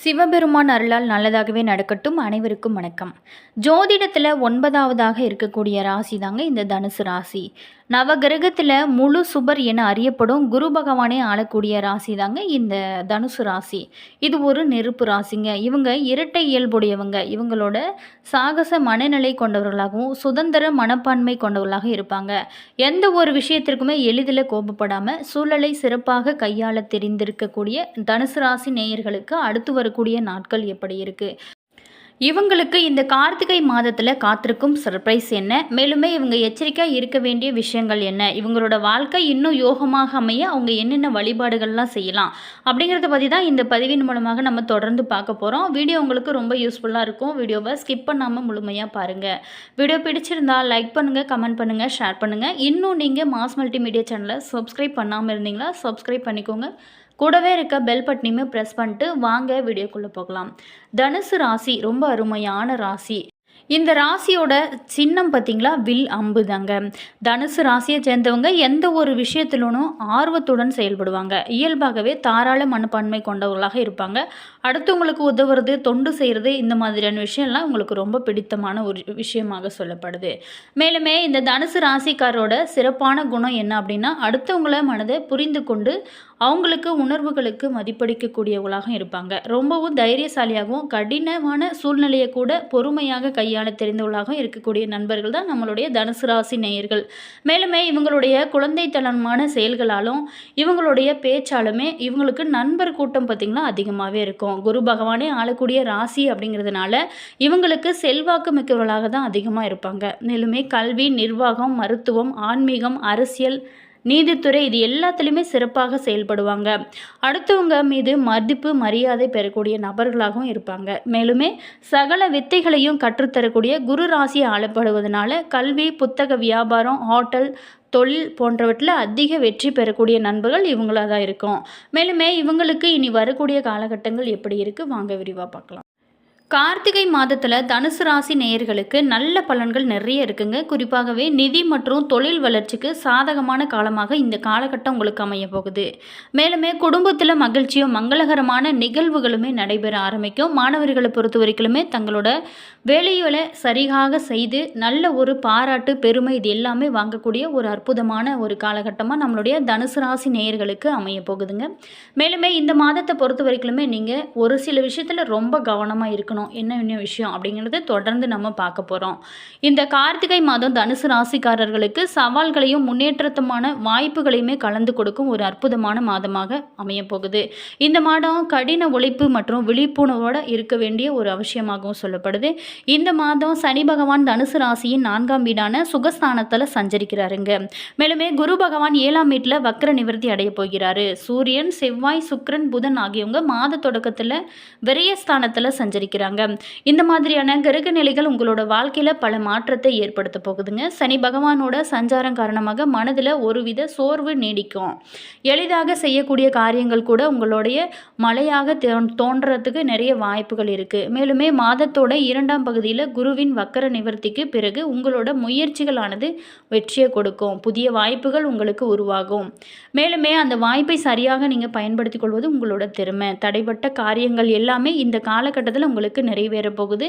சிவபெருமான் அருளால் நல்லதாகவே நடக்கட்டும். அனைவருக்கும் வணக்கம். ஜோதிடத்தில் ஒன்பதாவதாக இருக்கக்கூடிய ராசி தாங்க இந்த தனுசு ராசி. நவகிரகத்தில் முழு சுபர் என அறியப்படும் குரு பகவானே ஆளக்கூடிய ராசி தாங்க இந்த தனுசு ராசி. இது ஒரு நெருப்பு ராசிங்க. இவங்க இரட்டை இயல்புடையவங்க. இவங்களோட சாகச மனநிலை கொண்டவர்களாகவும் சுதந்திர மனப்பான்மை கொண்டவர்களாக இருப்பாங்க. எந்த ஒரு விஷயத்திற்குமே எளிதில் கோபப்படாமல் சூழலை சிறப்பாக கையாள தெரிந்திருக்கக்கூடிய தனுசு ராசி நேயர்களுக்கு அடுத்து வரக்கூடிய நாட்கள் எப்படி இருக்குது இவங்களுக்கு இந்த கார்த்திகை மாதத்தில் காத்திருக்கும் சர்ப்ரைஸ் என்ன? மேலுமே இவங்க எச்சரிக்கையாக இருக்க வேண்டிய விஷயங்கள் என்ன? இவங்களோட வாழ்க்கை இன்னும் யோகமாக அமைய அவங்க என்னென்ன வழிபாடுகள்லாம் செய்யலாம்? அப்படிங்கிறத பற்றி தான் இந்த பதிவின் மூலமாக நம்ம தொடர்ந்து பார்க்க போகிறோம் வீடியோ உங்களுக்கு ரொம்ப யூஸ்ஃபுல்லாக இருக்கும். வீடியோவை ஸ்கிப் பண்ணாமல் முழுமையாக பாருங்கள் வீடியோ பிடிச்சிருந்தா லைக் பண்ணுங்கள் கமெண்ட் பண்ணுங்கள் ஷேர் பண்ணுங்கள் இன்னும் நீங்கள் மாஸ் மல்டிமீடியா சேனலை சப்ஸ்கிரைப் பண்ணாமல் இருந்தீங்களா சப்ஸ்கிரைப் பண்ணிக்கோங்க. கூடவே இருக்க பெல் பட்டனையுமே ப்ரெஸ் பண்ணிட்டு வாங்க வீடியோக்குள்ளே போகலாம். தனுசு ராசி ரொம்ப அருமையான ராசி. இந்த ராசியோட சின்னம் பார்த்தீங்களா? வில் அம்பு தாங்க தனுசு ராசியை சேர்ந்தவங்க எந்த ஒரு விஷயத்திலும் ஆர்வத்துடன் செயல்படுவாங்க. இயல்பாகவே தாராள மனப்பான்மை கொண்டவர்களாக இருப்பாங்க. அடுத்தவங்களுக்கு உதவுறது தொண்டு செய்கிறது இந்த மாதிரியான விஷயம்லாம் உங்களுக்கு ரொம்ப பிடித்தமான ஒரு விஷயமாக சொல்லப்படுது. மேலுமே இந்த தனுசு ராசிக்காரோட சிறப்பான குணம் என்ன அப்படின்னா அடுத்தவங்கள மனதை புரிந்து கொண்டு அவங்களுக்கு உணர்வுகளுக்கு மதிப்பளிக்கக்கூடியவங்களாக இருப்பாங்க. ரொம்பவும் தைரியசாலியாகவும் கடினமான சூழ்நிலையை கூட பொறுமையாக கையாள தெரிந்தவர்களாகவும் இருக்கக்கூடிய நண்பர்கள் தான் நம்மளுடைய தனுசு ராசி நேயர்கள். மேலுமே இவங்களுடைய குழந்தைத்தனமான செயல்களாலும் இவங்களுடைய பேச்சாலுமே இவங்களுக்கு நண்பர் கூட்டம் பார்த்திங்கன்னா அதிகமாகவே இருக்கும். குரு பகவானே ஆளக்கூடிய ராசி அப்படிங்கிறதுனால இவங்களுக்கு செல்வாக்கு மிக்கவர்களாக தான் அதிகமாக இருப்பாங்க. மேலுமே கல்வி நிர்வாகம் மருத்துவம் ஆன்மீகம் அரசியல் நீதித்துறை இது எல்லாத்துலேயுமே சிறப்பாக செயல்படுவாங்க. அடுத்தவங்க மீது மதிப்பு மரியாதை பெறக்கூடிய நபர்களாகவும் இருப்பாங்க. மேலுமே சகல வித்தைகளையும் கற்றுத்தரக்கூடிய குரு ராசி ஆளப்படுவதனால கல்வி புத்தக வியாபாரம் ஹோட்டல் தொழில் போன்றவற்றில் அதிக வெற்றி பெறக்கூடிய நண்பர்கள் இவங்களாக தான் இருக்கும். மேலுமே இவங்களுக்கு இனி வரக்கூடிய காலகட்டங்கள் எப்படி இருக்குது வாங்க விரிவாக பார்க்கலாம். கார்த்திகை மாதத்தில் தனுசு ராசி நேயர்களுக்கு நல்ல பலன்கள் நிறைய இருக்குங்க. குறிப்பாகவே நிதி மற்றும் தொழில் வளர்ச்சிக்கு சாதகமான காலமாக இந்த காலகட்டம் உங்களுக்கு அமைய போகுது. மேலுமே குடும்பத்தில் மகிழ்ச்சியும் மங்களகரமான நிகழ்வுகளுமே நடைபெற ஆரம்பிக்கும். மாணவர்களை பொறுத்த வரைக்குமே தங்களோட வேலைகளை சரியாக செய்து நல்ல ஒரு பாராட்டு பெருமை இது எல்லாமே வாங்கக்கூடிய ஒரு அற்புதமான ஒரு காலகட்டமாக நம்மளுடைய தனுசு ராசி நேயர்களுக்கு அமைய போகுதுங்க. மேலுமே இந்த மாதத்தை பொறுத்த வரைக்குமே நீங்கள் ஒரு சில விஷயத்தில் ரொம்ப கவனமாக இருக்கணும். பண்ணணும் என்ன என்ன விஷயம் அப்படிங்கிறத தொடர்ந்து நம்ம பார்க்க போகிறோம் இந்த கார்த்திகை மாதம் தனுசு ராசிக்காரர்களுக்கு சவால்களையும் முன்னேற்றத்தமான வாய்ப்புகளையுமே கலந்து கொடுக்கும் ஒரு அற்புதமான மாதமாக அமையப்போகுது இந்த மாதம் கடின உழைப்பு மற்றும் விழிப்புணர்வோடு இருக்க வேண்டிய ஒரு அவசியமாகவும் சொல்லப்படுது. இந்த மாதம் சனி பகவான் தனுசு ராசியின் நான்காம் வீடான சுகஸ்தானத்தில் சஞ்சரிக்கிறாருங்க. மேலுமே குரு பகவான் ஏழாம் வீட்டில் வக்ர நிவர்த்தி அடைய போகிறாரு. சூரியன் செவ்வாய் சுக்ரன் புதன் ஆகியவங்க மாத தொடக்கத்தில் விரயஸ்தானத்தில் சஞ்சரிக்கிறாங்க. சொல்கிறாங்க இந்த மாதிரியான கிரக நிலைகள் உங்களோட வாழ்க்கையில் பல மாற்றத்தை ஏற்படுத்த போகுதுங்க. சனி பகவானோட சஞ்சாரம் காரணமாக மனதில் ஒருவித சோர்வு நீடிக்கும். எளிதாக செய்யக்கூடிய காரியங்கள் கூட உங்களுடைய மழையாக தோன்றதுக்கு நிறைய வாய்ப்புகள் இருக்குது மேலுமே மாதத்தோட இரண்டாம் பகுதியில் குருவின் வக்கர நிவர்த்திக்கு பிறகு உங்களோட முயற்சிகளானது வெற்றியை கொடுக்கும். புதிய வாய்ப்புகள் உங்களுக்கு உருவாகும். மேலுமே அந்த வாய்ப்பை சரியாக நீங்கள் பயன்படுத்திக் கொள்வது உங்களோட திறமை. தடைப்பட்ட காரியங்கள் எல்லாமே இந்த காலகட்டத்தில் உங்களுக்கு நிறைவேற போகுது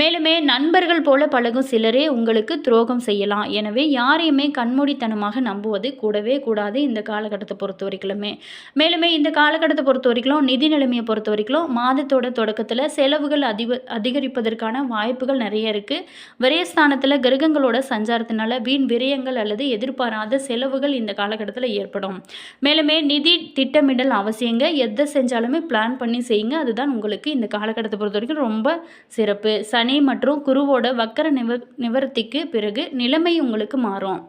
மேலுமே நண்பர்கள் போல பழகும் சிலரே உங்களுக்கு துரோகம் செய்யலாம். எனவே யாரையுமே கண்மூடித்தனமாக நம்புவது கூடவே கூடாது இந்த காலகட்டத்தை பொறுத்த வரைக்குமே மேலுமே இந்த காலகட்டத்தை பொறுத்த வரைக்கும் நிதி நிலைமையை பொறுத்த வரைக்கும் மாதத்தோட தொடக்கத்தில் செலவுகள் அதிக அதிகரிப்பதற்கான வாய்ப்புகள் நிறைய இருக்குது விரயஸ்தானத்தில் கிரகங்களோட சஞ்சாரத்தினால வீண் விரயங்கள் அல்லது எதிர்பாராத செலவுகள் இந்த காலகட்டத்தில் ஏற்படும். மேலுமே நிதி திட்டமிடல் அவசியங்க. எதை செஞ்சாலுமே பிளான் பண்ணி செய்யுங்க. அதுதான் உங்களுக்கு இந்த காலகட்டத்தை பொறுத்த வரைக்கும் ரொம்ப சிறப்பு. சனி மற்றும் குருவோட வக்கர நிவ நிவர்த்திக்கு பிறகு நிலைமை உங்களுக்கு மாறும்.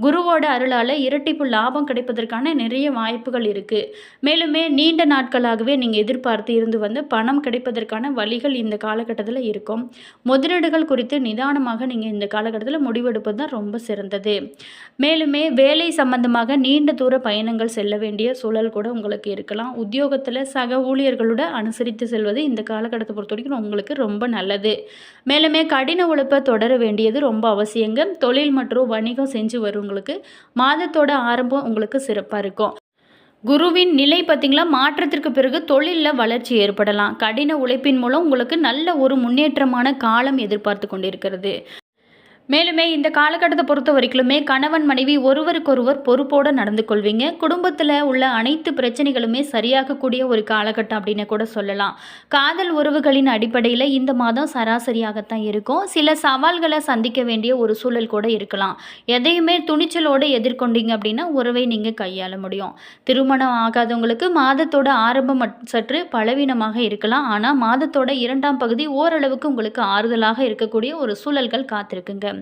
குருவோட அருளால் இரட்டிப்பு லாபம் கிடைப்பதற்கான நிறைய வாய்ப்புகள் இருக்குது மேலுமே நீண்ட நாட்களாகவே நீங்கள் எதிர்பார்த்து இருந்து வந்து பணம் கிடைப்பதற்கான வழிகள் இந்த காலகட்டத்தில் இருக்கும். முதலீடுகள் குறித்து நிதானமாக நீங்கள் இந்த காலகட்டத்தில் முடிவெடுப்பது தான் ரொம்ப சிறந்தது. மேலுமே வேலை சம்பந்தமாக நீண்ட தூர பயணங்கள் செல்ல வேண்டிய சூழல் கூட உங்களுக்கு இருக்கலாம். உத்தியோகத்தில் சக ஊழியர்களோட அனுசரித்து செல்வது இந்த காலகட்டத்தை பொறுத்த வரைக்கும் உங்களுக்கு ரொம்ப நல்லது. மேலுமே கடின உழைப்பை தொடர வேண்டியது ரொம்ப அவசியங்க. தொழில் மற்றும் வணிகம் செஞ்சு வரும் இருக்கிறவங்களுக்கு மாதத்தோட ஆரம்பம் உங்களுக்கு சிறப்பாக இருக்கும். குருவின் நிலை பார்த்தீங்களா? மாற்றத்திற்கு பிறகு தொழிலில் வளர்ச்சி ஏற்படலாம். கடின உழைப்பின் மூலம் உங்களுக்கு நல்ல ஒரு முன்னேற்றமான காலம் எதிர்பார்த்து கொண்டிருக்கிறது. மேலுமே இந்த காலகட்டத்தை பொறுத்த வரைக்குமே கணவன் மனைவி ஒருவருக்கொருவர் பொறுப்போடு நடந்து கொள்வீங்க. குடும்பத்தில் உள்ள அனைத்து பிரச்சனைகளுமே சரியாகக்கூடிய ஒரு காலகட்டம் அப்படின்னு கூட சொல்லலாம். காதல் உறவுகளின் அடிப்படையில் இந்த மாதம் சராசரியாகத்தான் இருக்கும். சில சவால்களை சந்திக்க வேண்டிய ஒரு சூழல் கூட இருக்கலாம். எதையுமே துணிச்சலோடு எதிர்கொண்டீங்க அப்படின்னா உறவை நீங்கள் கையாள முடியும். திருமணம் ஆகாதவங்களுக்கு மாதத்தோட ஆரம்பம் சற்று பலவீனமாக இருக்கலாம். ஆனால் மாதத்தோட இரண்டாம் பகுதி ஓரளவுக்கு உங்களுக்கு ஆறுதலாக இருக்கக்கூடிய ஒரு சூழல்கள் காத்திருக்குங்க.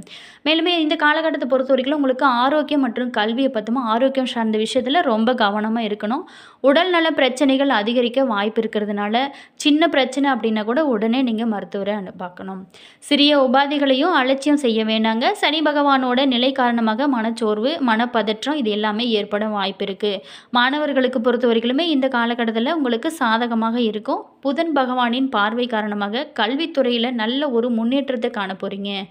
மேலுமே இந்த காலகட்டத்தை பொறுத்த வரைக்கும் உங்களுக்கு ஆரோக்கியம் மற்றும் கல்வியை பற்றமா ஆரோக்கியம் சார்ந்த விஷயத்தில் ரொம்ப கவனமாக இருக்கணும். உடல்நல பிரச்சனைகள் அதிகரிக்க வாய்ப்பு இருக்கிறதுனால சின்ன பிரச்சனை அப்படின்னா கூட உடனே நீங்கள் மருத்துவரை அனு- பார்க்கணும். சிறிய உபாதைகளையும் அலட்சியம் செய்ய வேண்டாங்க சனி பகவானோட நிலை காரணமாக மனச்சோர்வு மனப்பதற்றம் இது எல்லாமே ஏற்பட வாய்ப்பு இருக்குது மாணவர்களுக்கு பொறுத்த வரைக்குமே இந்த காலகட்டத்தில் உங்களுக்கு சாதகமாக இருக்கும். புதன் பகவானின் பார்வை காரணமாக கல்வித்துறையில் நல்ல ஒரு முன்னேற்றத்தை காண போகிறீங்க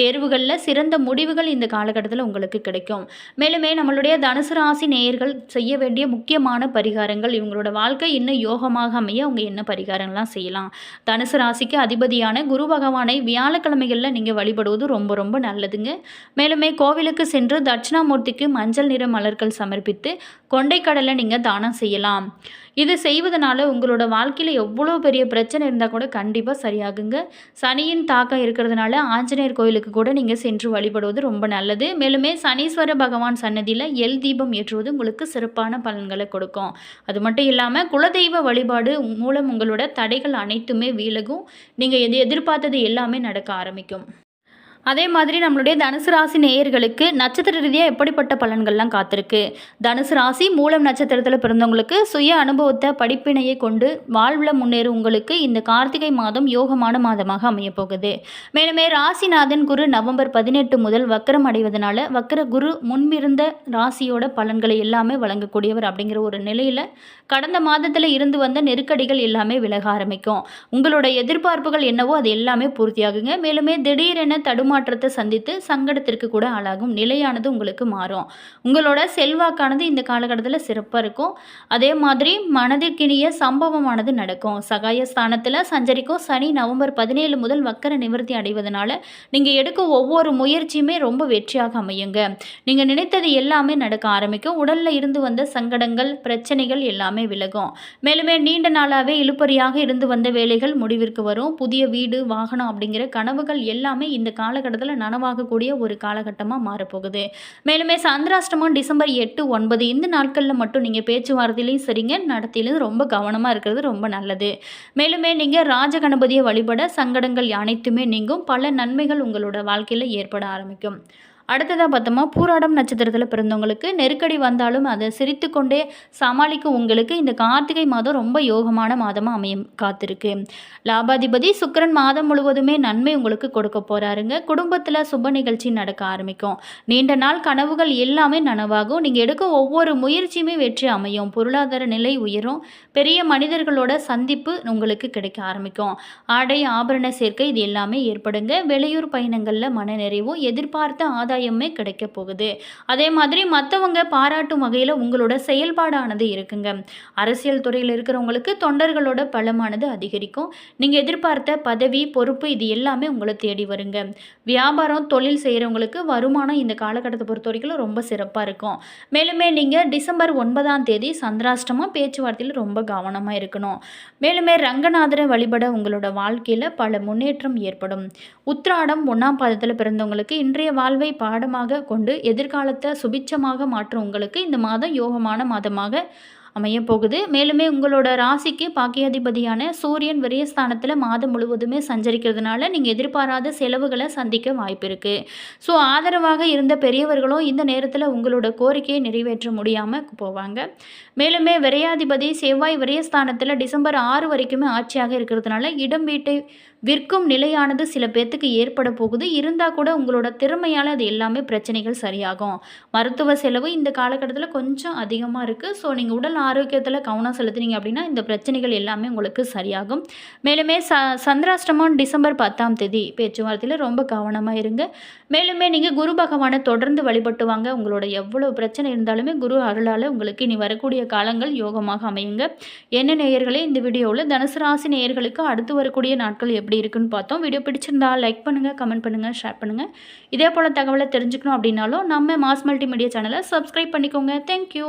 தேர்வுகளில் சிறந்த முடிவுகள் இந்த காலகட்டத்தில் உங்களுக்கு கிடைக்கும். மேலுமே நம்மளுடைய தனுசு ராசி நேயர்கள் செய்ய வேண்டிய முக்கியமான பரிகாரங்கள் இவங்களோட வாழ்க்கை இன்னும் யோகமாக அமைய அவங்க என்ன பரிகாரங்கள்லாம் செய்யலாம். தனுசு ராசிக்கு அதிபதியான குரு பகவானை வியாழக்கிழமைகளில் நீங்கள் வழிபடுவது ரொம்ப ரொம்ப நல்லதுங்க. மேலுமே கோவிலுக்கு சென்று தட்சிணாமூர்த்திக்கு மஞ்சள் நிற மலர்கள் சமர்ப்பித்து கொண்டைக்கடலை நீங்கள் தானம் செய்யலாம். இது செய்வதனால உங்களோட வாழ்க்கையில் எவ்வளோ பெரிய பிரச்சனை இருந்தால் கூட கண்டிப்பாக சரியாகுங்க. சனியின் தாக்கம் இருக்கிறதுனால ஆஞ்சநேயர் கோயிலுக்கு கூட நீங்கள் சென்று வழிபடுவது ரொம்ப நல்லது. மேலுமே சனீஸ்வர பகவான் சன்னதியில் எல் தீபம் ஏற்றுவது உங்களுக்கு சிறப்பான பலன்களை கொடுக்கும். அது மட்டும் இல்லாமல் குலதெய்வ வழிபாடு மூலம் உங்களோட தடைகள் அனைத்துமே விலகும். நீங்கள் எது எதிர்பார்த்தது எல்லாமே நடக்க ஆரம்பிக்கும். அதே மாதிரி நம்மளுடைய தனுசு ராசி நேயர்களுக்கு நட்சத்திர ரீதியாக எப்படிப்பட்ட பலன்கள்லாம் காத்திருக்கு? தனுசு ராசி மூலம் நட்சத்திரத்தில் பிறந்தவங்களுக்கு சுய அனுபவத்தை படிப்பினையை கொண்டு வாழ்வில் முன்னேறும் உங்களுக்கு இந்த கார்த்திகை மாதம் யோகமான மாதமாக அமையப்போகுது. மேலுமே ராசிநாதன் குரு நவம்பர் பதினெட்டு முதல் வக்கரம் அடைவதனால வக்கர குரு முன்பிருந்த ராசியோட பலன்களை எல்லாமே வழங்கக்கூடியவர் அப்படிங்கிற ஒரு நிலையில் கடந்த மாதத்தில் இருந்து வந்த நெருக்கடிகள் எல்லாமே விலக ஆரம்பிக்கும். உங்களோட எதிர்பார்ப்புகள் என்னவோ அது எல்லாமே பூர்த்தியாகுங்க. மேலுமே திடீரென ஏமாற்றத்தை சந்தித்து சங்கடத்திற்கு கூட ஆளாகும். நிலையானது உங்களுக்கு மாறும். உங்களோட செல்வாக்கானது இந்த காலகட்டத்தில் சிறப்பாக இருக்கும். அதே மாதிரி மனதிற்கினிய சம்பவமானது நடக்கும். சகாய ஸ்தானத்தில் சஞ்சரிக்கும் சனி நவம்பர் பதினேழு முதல் வக்கர நிவர்த்தி அடைவதனால நீங்கள் எடுக்கும் ஒவ்வொரு முயற்சியுமே ரொம்ப வெற்றியாக அமையுங்க. நீங்கள் நினைத்தது எல்லாமே நடக்க ஆரம்பிக்கும். உடலில் இருந்து வந்த சங்கடங்கள் பிரச்சனைகள் எல்லாமே விலகும். மேலுமே நீண்ட நாளாகவே இழுப்பறியாக இருந்து வந்த வேலைகள் முடிவிற்கு வரும். புதிய வீடு வாகனம் அப்படிங்கிற கனவுகள் எல்லாமே இந்த காலகட்டத்தில் நனவாகக்கூடிய ஒரு காலகட்டமாக மாறப்போகுது. மேலுமே சந்திராஷ்டமம் டிசம்பர் எட்டு ஒன்பது இந்த நாட்களில் மட்டும் நீங்கள் பேச்சுவார்த்தையிலையும் சரிங்க நடத்திலையும் ரொம்ப கவனமாக இருக்கிறது ரொம்ப நல்லது. மேலுமே நீங்கள் ராஜகணபதியை வழிபட சங்கடங்கள் அனைத்துமே நீங்கும் பல நன்மைகள் உங்களோட வாழ்க்கையில் ஏற்பட ஆரம்பிக்கும். அடுத்ததாக பார்த்தோமா பூராடம் நட்சத்திரத்தில் பிறந்தவங்களுக்கு நெருக்கடி வந்தாலும் அதை சிரித்துக்கொண்டே சமாளிக்கும் உங்களுக்கு இந்த கார்த்திகை மாதம் ரொம்ப யோகமான மாதமாக அமையும் காத்திருக்கு. லாபாதிபதி சுக்கரன் மாதம் முழுவதுமே நன்மை உங்களுக்கு கொடுக்க போகிறாருங்க குடும்பத்தில் சுப நிகழ்ச்சி நடக்க ஆரம்பிக்கும். நீண்ட நாள் கனவுகள் எல்லாமே நனவாகும். நீங்கள் எடுக்க ஒவ்வொரு முயற்சியுமே வெற்றி அமையும். பொருளாதார நிலை உயரும். பெரிய மனிதர்களோட சந்திப்பு உங்களுக்கு கிடைக்க ஆரம்பிக்கும். ஆடை ஆபரண சேர்க்கை இது எல்லாமே ஏற்படுங்க. வெளியூர் பயணங்களில் மனநிறைவும் எதிர்பார்த்த ஆதாயம் கிடைக்க போகுது. அதே மாதிரி மற்றவங்க பாராட்டும் வகையில் உங்களோட செயல்பாடானது இருக்குங்க. அரசியல் துறையில் இருக்கிறவங்களுக்கு தொண்டர்களோட பலமானது அதிகரிக்கும். நீங்கள் எதிர்பார்த்த பதவி பொறுப்பு இது எல்லாமே உங்களை தேடி வருங்க. வியாபாரம் தொழில் செய்கிறவங்களுக்கு வருமானம் இந்த காலகட்டத்தை பொறுத்த வரைக்கும் ரொம்ப சிறப்பாக இருக்கும். மேலுமே நீங்கள் டிசம்பர் ஒன்பதாம் தேதி சந்திராஷ்டமாக பேச்சுவார்த்தையில் ரொம்ப கவனமாக இருக்கணும். மேலுமே ரங்கநாதரை வழிபட உங்களோட வாழ்க்கையில் பல முன்னேற்றம் ஏற்படும். உத்ராடம் ஒன்றாம் பாதத்தில் பிறந்தவங்களுக்கு இன்றைய வாழ்வை பாடமாக கொண்டு எதிர்காலத்தை சுபிச்சமாக மாற்றும் உங்களுக்கு இந்த மாதம் யோகமான மாதமாக அமையப் போகுது. மேலுமே உங்களோட ராசிக்கு பாக்கியாதிபதியான சூரியன் விரயஸ்தானத்தில் மாதம் முழுவதுமே சஞ்சரிக்கிறதுனால நீங்கள் எதிர்பாராத செலவுகளை சந்திக்க வாய்ப்பு இருக்குது ஸோ ஆதரவாக இருந்த பெரியவர்களும் இந்த நேரத்தில் உங்களோட கோரிக்கையை நிறைவேற்ற முடியாமல் போவாங்க. மேலுமே விரையாதிபதி செவ்வாய் விரயஸ்தானத்தில் டிசம்பர் ஆறு வரைக்குமே ஆட்சியாக இருக்கிறதுனால இடம் வீட்டை விற்கும் நிலையானது சில பேர்த்துக்கு ஏற்பட போகுது. இருந்தால் கூட உங்களோட திறமையால் அது எல்லாமே பிரச்சனைகள் சரியாகும். மருத்துவ செலவு இந்த காலகட்டத்தில் கொஞ்சம் அதிகமாக இருக்குது ஸோ நீங்கள் உடல் ஆரோக்கியத்தில் கவனம் செலுத்துனீங்க அப்படின்னா இந்த பிரச்சனைகள் எல்லாமே உங்களுக்கு சரியாகும். மேலுமே ச சந்திராஷ்டமம் டிசம்பர் பத்தாம் தேதி பேச்சுவார்த்தையில் ரொம்ப கவனமாக இருங்க. மேலுமே நீங்கள் குரு பகவானை தொடர்ந்து வழிபட்டு வாங்க. உங்களோட எவ்வளோ பிரச்சனை இருந்தாலுமே குரு அருளால் உங்களுக்கு இனி வரக்கூடிய காலங்கள் யோகமாக அமையுங்க. என்ன நேயர்களே இந்த வீடியோவில் தனுசு ராசி நேயர்களுக்கு அடுத்து வரக்கூடிய நாட்கள் எப்படி இருக்குன்னு பார்த்தோம். வீடியோ பிடிச்சிருந்தா லைக் பண்ணுங்கள் கமெண்ட் பண்ணுங்கள் ஷேர் பண்ணுங்கள் இதே போல் தகவலை தெரிஞ்சுக்கணும் அப்படின்னாலும் நம்ம மாஸ் மல்டிமீடியா சேனலை சப்ஸ்கிரைப் பண்ணிக்கோங்க. Thank you